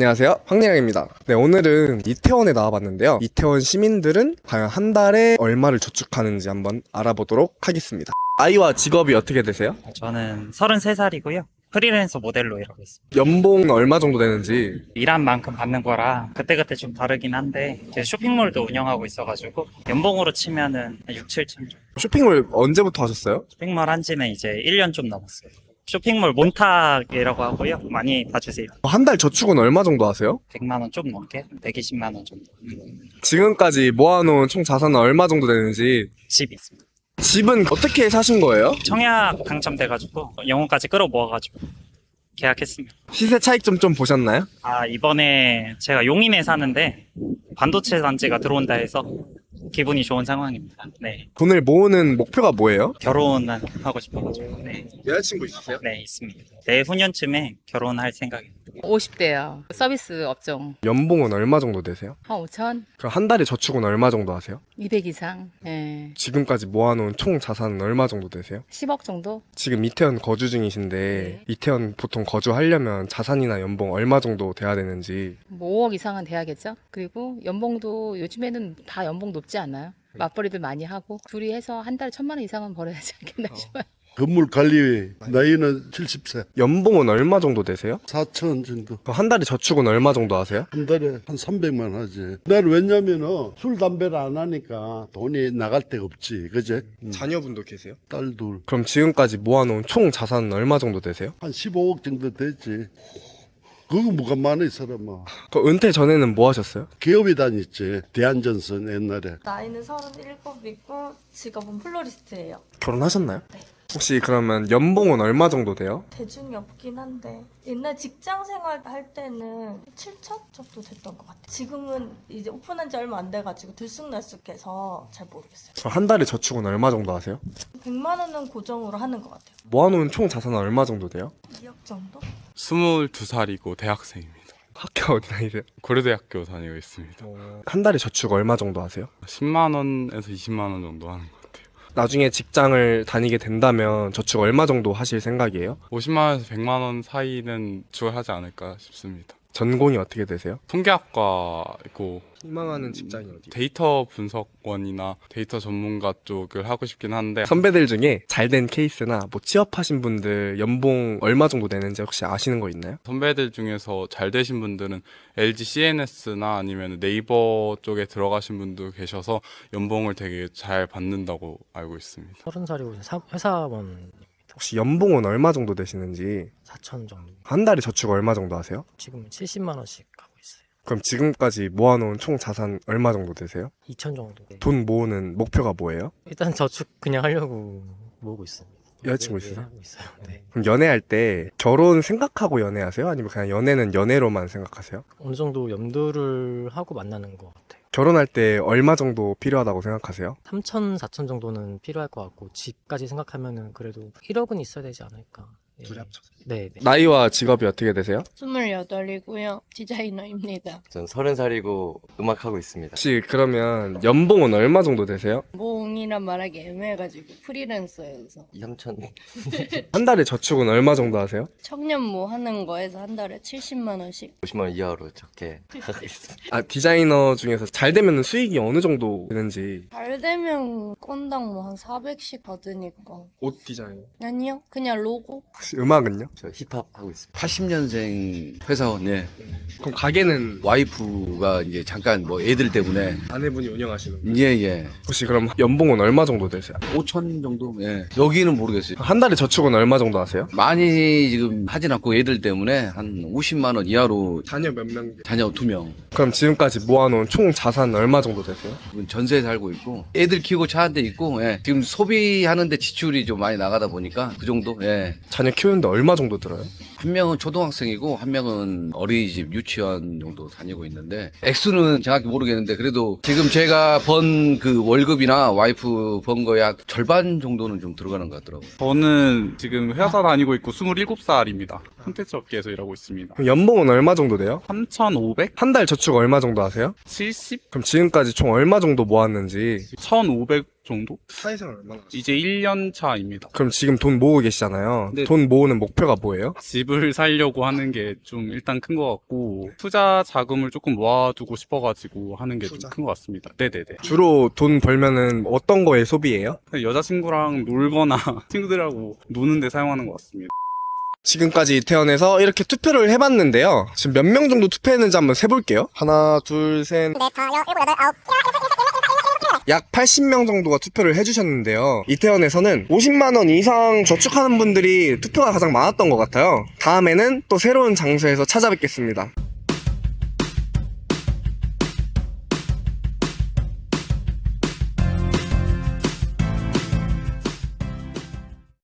안녕하세요. 황리랑입니다. 네, 오늘은 이태원에 나와봤는데요. 이태원 시민들은 과연 한 달에 얼마를 저축하는지 한번 알아보도록 하겠습니다. 아이와 직업이 어떻게 되세요? 저는 33살이고요. 프리랜서 모델로 일하고 있습니다. 연봉 얼마 정도 되는지 일한 만큼 받는 거라 그때그때 좀 다르긴 한데 제가 쇼핑몰도 운영하고 있어가지고 연봉으로 치면은 한 6, 7천 정도. 쇼핑을 언제부터 하셨어요? 쇼핑몰 한 지는 이제 1년 좀 넘었어요. 쇼핑몰 몬탁이라고 하고요. 많이 봐주세요. 한 달 저축은 얼마 정도 하세요? 100만 원 좀 넘게 120만 원 정도. 음, 지금까지 모아놓은 총 자산은 얼마 정도 되는지 집이 있습니다. 집은 어떻게 사신 거예요? 청약 당첨돼가지고 영혼까지 끌어모아가지고 계약했습니다. 시세 차익 좀좀 보셨나요? 아 이번에 제가 용인에 사는데 반도체 단지가 들어온다 해서 기분이 좋은 상황입니다. 네 돈을 모으는 목표가 뭐예요? 결혼을 하고 싶어가지고 네, 여자친구 있으세요? 네 있습니다. 내후년쯤에 결혼할 생각입니다. 50대요. 서비스 업종. 연봉은 얼마 정도 되세요? 한 5천? 그럼 한 달에 저축은 얼마 정도 하세요? 200 이상? 예. 지금까지 모아놓은 총 자산은 얼마 정도 되세요? 10억 정도? 지금 이태원 거주 중이신데 네. 이태원 보통 거주하려면 자산이나 연봉 얼마 정도 돼야 되는지 뭐 5억 이상은 돼야겠죠? 그리고 연봉도 요즘에는 다 연봉 높지 않아요? 맞벌이들 많이 하고 둘이 해서 한 달에 천만 원 이상은 벌어야지 않겠나 싶어요. 건물 관리 나이는 70세 연봉은 얼마 정도 되세요? 4천 정도 그럼 한 달에 저축은 얼마 정도 하세요? 한 달에 한 300만 하지 나는 왜냐면은 술 담배를 안 하니까 돈이 나갈 데가 없지 그제 음, 자녀분도 계세요? 딸둘한 그럼 지금까지 모아놓은 총 자산은 얼마 정도 되세요? 15억 정도 되지 그거 뭐가 많아 이 사람아 그 은퇴 전에는 뭐 하셨어요? 기업에 다녔지 대한전선 옛날에 나이는 37이고 직업은 플로리스트예요. 결혼하셨나요? 혹시 그러면 연봉은 얼마 정도 돼요? 대중이 없긴 한데 옛날 직장 생활 할 때는 7천 정도 됐던 것 같아요. 지금은 이제 오픈한 지 얼마 안 돼가지고 들쑥날쑥해서 잘 모르겠어요. 그럼 한 달에 저축은 얼마 정도 하세요? 100만 원은 고정으로 하는 것 같아요. 모아놓은 총 자산은 얼마 정도 돼요? 2억 정도? 22살이고 대학생입니다. 학교 어디 다니세요? 고려대학교 다니고 있습니다. 한 달에 저축 얼마 정도 하세요? 10만 원에서 20만 원 정도 하는 것 같아요. 나중에 직장을 다니게 된다면 저축 얼마 정도 하실 생각이에요? 50만 원에서 100만 원 사이는 주하지 않을까 싶습니다. 전공이 어떻게 되세요? 통계학과이고 희망하는 직장이 어디? 데이터 분석원이나 데이터 전문가 쪽을 하고 싶긴 한데 선배들 중에 잘된 케이스나 뭐 취업하신 분들 연봉 얼마 정도 되는지 혹시 아시는 거 있나요? 선배들 중에서 잘 되신 분들은 LG CNS나 아니면 네이버 쪽에 들어가신 분도 계셔서 연봉을 되게 잘 받는다고 알고 있습니다. 서른 살이고 회사원 혹시 연봉은 얼마 정도 되시는지 4천 정도. 한 달에 저축 얼마 정도 하세요? 지금 70만 원씩 하고 있어요. 그럼 지금까지 모아놓은 총 자산 얼마 정도 되세요? 2천 정도. 돈 모으는 목표가 뭐예요? 일단 저축 그냥 하려고 모으고 있습니다. 여자친구 네, 네, 있어요? 하고 있어요. 네. 그럼 연애할 때 결혼 생각하고 연애하세요? 아니면 그냥 연애는 연애로만 생각하세요? 어느 정도 염두를 하고 만나는 것 같아요. 결혼할 때 얼마 정도 필요하다고 생각하세요? 3천, 4천 정도는 필요할 것 같고 집까지 생각하면은 그래도 1억은 있어야 되지 않을까. 예. 네, 네. 나이와 직업이 어떻게 되세요? 28이고요. 디자이너입니다. 전 서른 살이고 음악하고 있습니다. 혹시 그러면 연봉은 얼마 정도 되세요? 모응이란 말하기 애매해가지고 프리랜서여서 3천 한 달에 저축은 얼마 정도 하세요? 청년모 하는 거에서 한 달에 70만 원씩 50만 원 이하로 적게 하고 있습니다. 아 디자이너 중에서 잘 되면 수익이 어느 정도 되는지 잘 되면 건당 뭐 한 400씩 받으니까 옷 디자인 아니요 그냥 로고 혹시 음악은요? 저 힙합 하고 있습니다. 80년생 회사원, 예. 그럼 가게는 와이프가 이제 잠깐 뭐 애들 때문에, 아내분이 운영하시는 거예요? 예, 예. 혹시 그럼 연봉은 얼마 정도 되세요? 5천 정도, 예. 여기는 모르겠어요. 한 달에 저축은 얼마 정도 하세요? 많이 지금 하진 않고 애들 때문에 한 50만 원 이하로 자녀 몇 명? 자녀 두 명. 그럼 지금까지 모아놓은 총 자산 얼마 정도 되세요? 지금 전세에 살고 있고, 애들 키우고 차 한 대 있고, 예. 지금 소비하는데 지출이 좀 많이 나가다 보니까 그 정도, 예. 자녀 키우는데 얼마 정도 들어요? 한 명은 초등학생이고, 한 명은 어린이집 유치원 정도 다니고 있는데, 액수는 정확히 모르겠는데, 그래도 지금 제가 번 그 월급이나 와이프 번 거에 한 절반 정도는 좀 들어가는 것 같더라고요. 저는 지금 회사 다니고 있고 27살입니다. 콘텐츠 업계에서 일하고 있습니다. 그럼 연봉은 얼마 정도 돼요? 3,500? 한 달 저축 얼마 정도 하세요? 70? 그럼 지금까지 총 얼마 정도 모았는지 1,500 정도? 사회생활 얼마나 이제 1년 차입니다. 그럼 지금 돈 모으고 계시잖아요. 네. 돈 모으는 목표가 뭐예요? 집을 살려고 하는 게 좀 일단 큰 것 같고 투자 자금을 조금 모아두고 싶어가지고 하는 게 좀 투자. 큰 것 같습니다. 네네네. 주로 돈 벌면은 어떤 거에 소비해요? 여자친구랑 놀거나 친구들하고 노는 데 사용하는 것 같습니다. 지금까지 이태원에서 이렇게 투표를 해봤는데요. 지금 몇 명 정도 투표했는지 한번 세볼게요. 하나, 둘, 셋. 약 80명 정도가 투표를 해주셨는데요. 이태원에서는 50만 원 이상 저축하는 분들이 투표가 가장 많았던 것 같아요. 다음에는 또 새로운 장소에서 찾아뵙겠습니다.